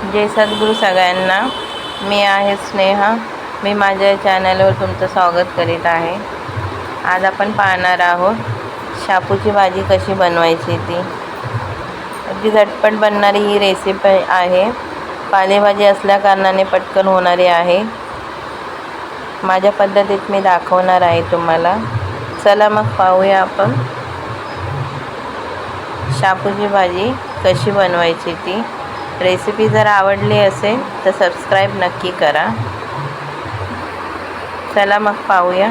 जय सद्गुरू सगळ्यांना. मी आहे स्नेहा. मी माझ्या चॅनलवर तुमचं स्वागत करीत आहे. आज आपण पाहणार आहोत शापूची भाजी कशी बनवायची ती. अगदी झटपट बनणारी ही रेसिपी आहे. पालेभाजी असल्याकारणाने पटकन होणारी आहे. माझ्या पद्धतीत मी दाखवणार आहे तुम्हाला. चला मग पाहूया आपण. शापूची भाजी कशी बनवायची ती. रेसिपी जर आवडली असेल तर सबस्क्राईब नक्की करा. चला मग पाहूया.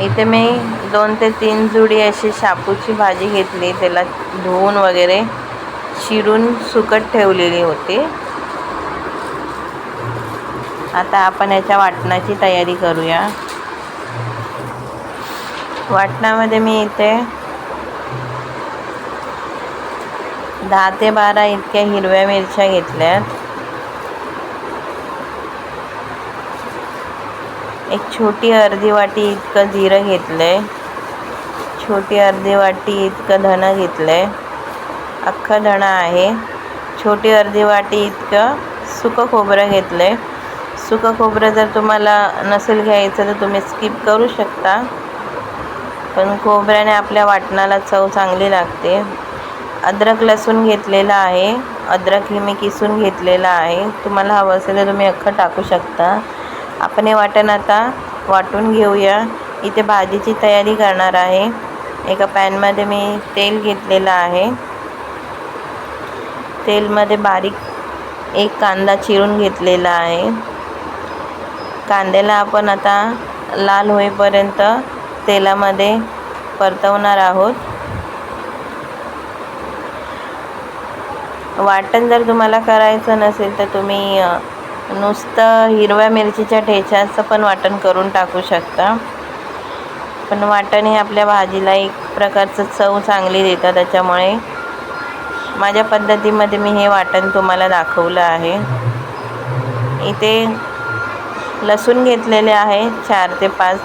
इथे मी दोन ते तीन जुडी अशी शापूची भाजी घेतली. त्याला धुवून वगैरे शिरून सुकट ठेवलेली होती. आता आपण याच्या वाटणाची तयारी करूया. वाटणामध्ये मी इथे दहा ते बारा इतक्या हिरव्या मिरच्या घेतल्यात. एक छोटी अर्धी वाटी इतकं जिरं घेतलं आहे छोटी अर्धी वाटी इतकं धणं घेतलं आहे अख्खं धणं आहे. छोटी अर्धी वाटी इतकं सुकं खोबरं घेतलं आहे सुकं खोबरं जर तुम्हाला नसेल घ्यायचं तर तुम्ही स्किप करू शकता. पण खोबऱ्याने आपल्या वाटणाला चव चांगली लागते. अद्रक लसूण घेतलेला आहे. अद्रक हे मी किसून घेतलेला आहे. तुम्हाला हवं असेल तर तुम्ही अख्खं टाकू शकता. आपण हे वाटण आता वाटून घेऊया. इथे भाजीची तयारी करणार आहे. एका पॅनमध्ये मी तेल घेतलेलं आहे. तेलमध्ये बारीक एक कांदा चिरून घेतलेला आहे. कांद्याला आपण आता लाल होईपर्यंत तेलामध्ये परतवणार आहोत. वाटण जर तुम्हाला करायचं नसेल तर तुम्ही नुसतं हिरव्या मिरचीच्या ठेच्याचं पण वाटण करून टाकू शकता. पण वाटण हे आपल्या भाजीला एक प्रकारचं चव चांगली देतं त्याच्यामुळे. माझ्या पद्धतीमध्ये मी हे वाटण तुम्हाला दाखवलं आहे. इथे लसूण घेतलेले आहे चार ते पाच.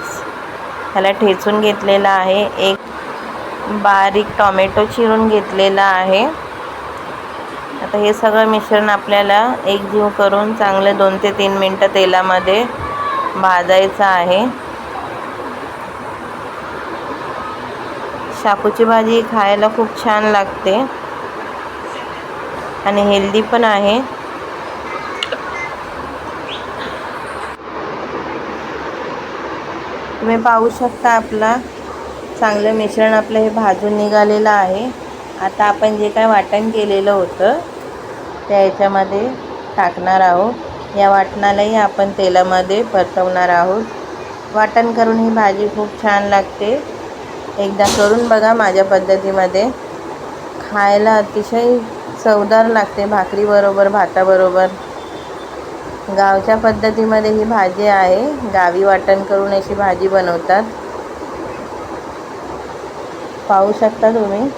ह्याला ठेचून घेतलेला आहे. एक बारीक टॉमॅटो चिरून घेतलेला आहे. आता हे सगळं मिश्रण आपल्याला एकजीव करून चांगलं दोन ते तीन मिनटं तेलामध्ये भाजायचं आहे. शापूची भाजी खायला खूप छान लागते. आणि हेल्दी पण आहे. तुम्ही पाहू शकता आपला चांगलं मिश्रण आपलं हे भाजून निघालेलं आहे. आता आपण जे काय वाटण केलेलं होतं त्या याच्यामध्ये टाकणार आहोत. या वाटणालाही आपण तेलामध्ये परतवणार आहोत. वाटण करून ही भाजी खूप छान लागते. एकदा करून बघा माझ्या पद्धतीमध्ये. खायला अतिशय चवदार लागते भाकरीबरोबर भाताबरोबर गावच्या पद्धतीमध्ये ही भाजी आहे. गावी वाटण करून अशी भाजी बनवतात. पाहू शकता तुम्ही.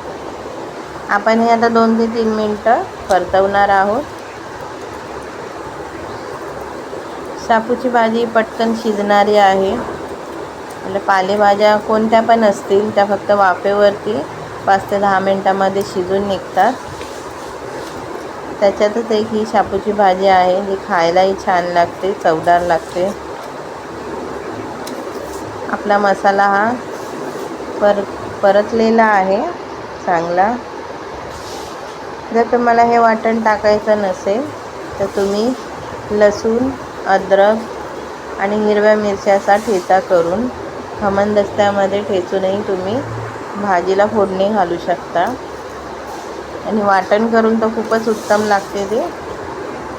आपण हे आता दोन ते तीन मिनटं परतवणार आहोत. शापूची भाजी पटकन शिजणारी आहे. म्हणजे पालेभाज्या कोणत्या पण असतील त्या फक्त वाफेवरती पाच ते दहा मिनटामध्ये शिजून निघतात. त्याच्यातच एक ही शापूची भाजी आहे जी खायलाही छान लागते चवदार लागते. आपला मसाला हा पर परतलेला आहे चांगला. जर तुम्हाला हे वाटण टाकायचं नसेल तर तुम्ही लसूण अद्रक आणि हिरव्या मिरच्याचा ठेचा करून हमनदस्त्यामध्ये ठेचूनही तुम्ही भाजीला फोडणी घालू शकता. आणि वाटण करून तर खूपच उत्तम लागते ते.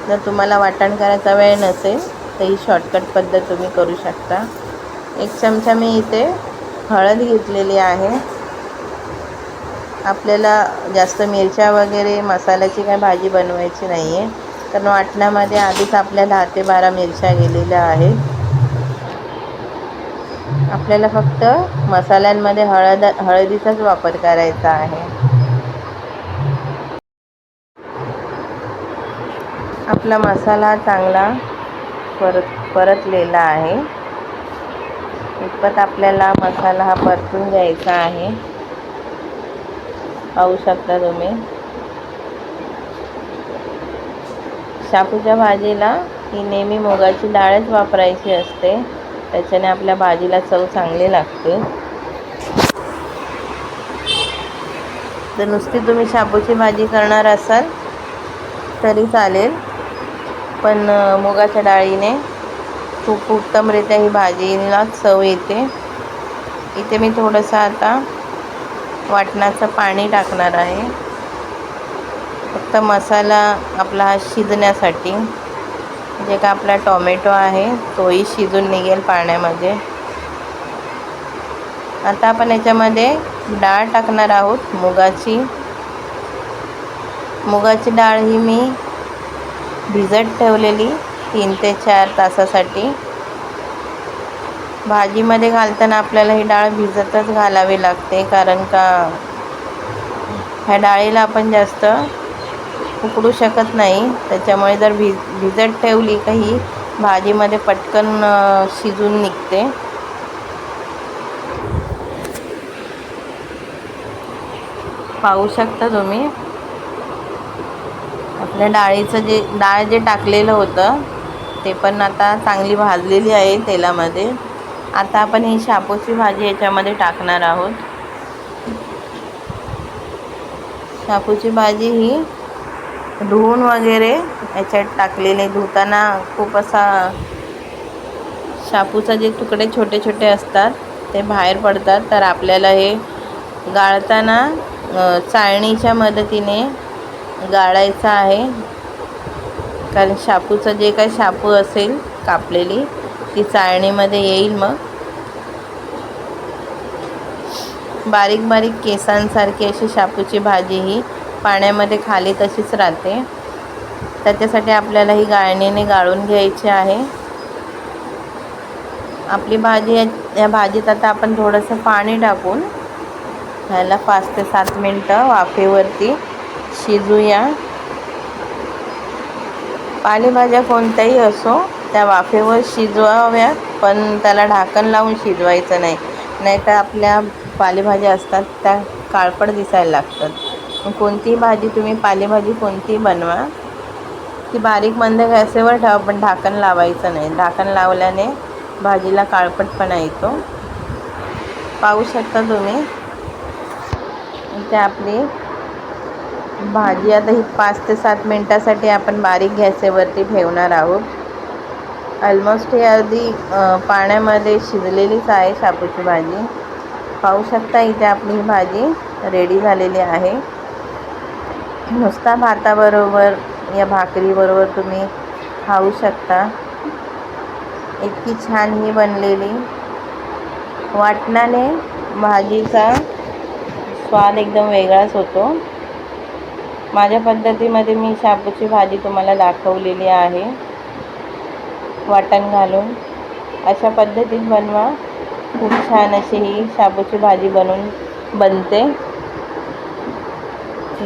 जर तुम्हाला वाटण करायचा वेळ नसेल तर ही शॉर्टकट पद्धत तुम्ही करू शकता. एक चमचा मी इथे हळद घेतलेली आहे. आपल्याला जास्त मिरच्या वगैरे मसाल्याची काय भाजी बनवायची नाही आहे कारण वाटण्यामध्ये आधीच आपल्या दहा ते बारा मिरच्या गेलेल्या आहेत. आपल्याला फक्त मसाल्यांमध्ये हळद हळदीचाच वापर करायचा आहे. आपला मसाला चांगला परत परतलेला आहे. इतपत आपल्याला मसाला हा परतून घ्यायचा आहे. पाहू शकता तुम्ही. शापूच्या भाजीला ही नेहमी मुगाची डाळच वापरायची असते. त्याच्याने आपल्या भाजीला चव चांगली लागते. जर नुसती तुम्ही शापूची भाजी करणार असाल तरी चालेल. पण मुगाच्या डाळीने खूप उत्तमरित्या ही भाजीला चव येते. इथे मी थोडंसं आता वाटणाचं पाणी टाकणार आहे. फक्त मसाला आपला हा शिजण्यासाठी जे का आपला टॉमॅटो आहे तोही शिजून निघेल पाण्यामध्ये. आता आपण याच्यामध्ये डाळ टाकणार आहोत मुगाची. मुगाची डाळ ही मी भिजत ठेवलेली तीन ते चार तासासाठी. भाजीमध्ये घालताना आपल्याला ही डाळ भिजतच घालावी लागते कारण का ह्या डाळीला आपण जास्त उकडू शकत नाही. त्याच्यामुळे जर भिज भिजत ठेवली का ही भाजीमध्ये पटकन शिजून निघते. पाहू शकता तुम्ही? आपल्या डाळीचं जे डाळ जे टाकलेलं होतं ते पण आता चांगली भाजलेली आहे तेलामध्ये. आता आपण ही शापूची भाजी याच्यामध्ये टाकणार आहोत. शापूची भाजी ही धुवून वगैरे याच्यात टाकलेले धुताना खूप असा शापूचा जे तुकडे छोटे छोटे असतात ते बाहेर पडतात. तर आपल्याला हे गाळताना चाळणीच्या मदतीने गाळायचं आहे. कारण शापूचं जे काही शापू असेल कापलेली ती चाळणीमध्ये येईल मग. बारीक बारीक केसांसारखी अशी शापूची भाजी ही पाण्यामध्ये खाली तशीच राहते. त्याच्यासाठी आपल्याला ही गाळणीने गाळून घ्यायची आहे. आपली भाजी या भाजीत आता आपण थोडंसं पाणी टाकून ह्याला पाच ते सात मिनटं वाफेवरती शिजूया. पालेभाज्या कोणत्याही असो त्या वाफेवर शिजवाव्यात पण त्याला ढाकण लावून शिजवायचं नाही. नाहीतर आपल्या पालेभाज्या असतात त्या काळपट दिसायला लागतात. कोणतीही भाजी तुम्ही पालेभाजी कोणतीही बनवा. ती बारीक मंद गॅसेवर ठेवा पण ढाकण लावायचं नाही. ढाकण लावल्याने भाजीला काळपटपणा येतो. पाहू शकता तुम्ही. ते आपली भाजी आता ही पाच ते सात मिनटासाठी आपण बारीक गॅसेवरती ठेवणार आहोत. ऑलमोस्ट ही आधी पाण्यामध्ये शिजलेलीच आहे शापूची भाजी. पाहू शकता इथे आपली ही भाजी रेडी झालेली आहे. नुसता भाताबरोबर या भाकरीबरोबर तुम्ही खाऊ शकता. इतकी छान ही बनलेली. वाटणाने भाजीचा स्वाद एकदम वेगळाच होतो. माझ्या पद्धतीमध्ये मी शापूची भाजी तुम्हाला दाखवलेली आहे. वाटण घालून अशा पद्धतीत बनवा. खूप छान अशी ही शाबूची भाजी बनवून बनते.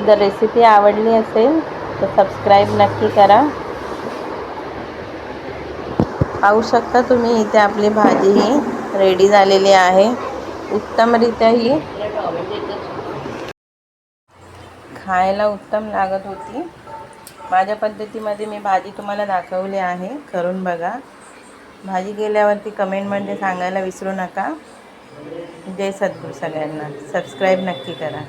जर रेसिपी आवडली असेल तर सबस्क्राईब नक्की करा. पाहू शकता तुम्ही इथे आपली भाजी ही रेडी झालेली आहे. उत्तमरित्या ही खायला उत्तम लागत होती. माझ्या पद्धतीमध्ये मी भाजी तुम्हाला दाखवली आहे. करून बघा. भाजी गेल्यावरती कमेंटमध्ये सांगायला विसरू नका. जय सद्गुरू सगळ्यांना. सबस्क्राईब नक्की करा.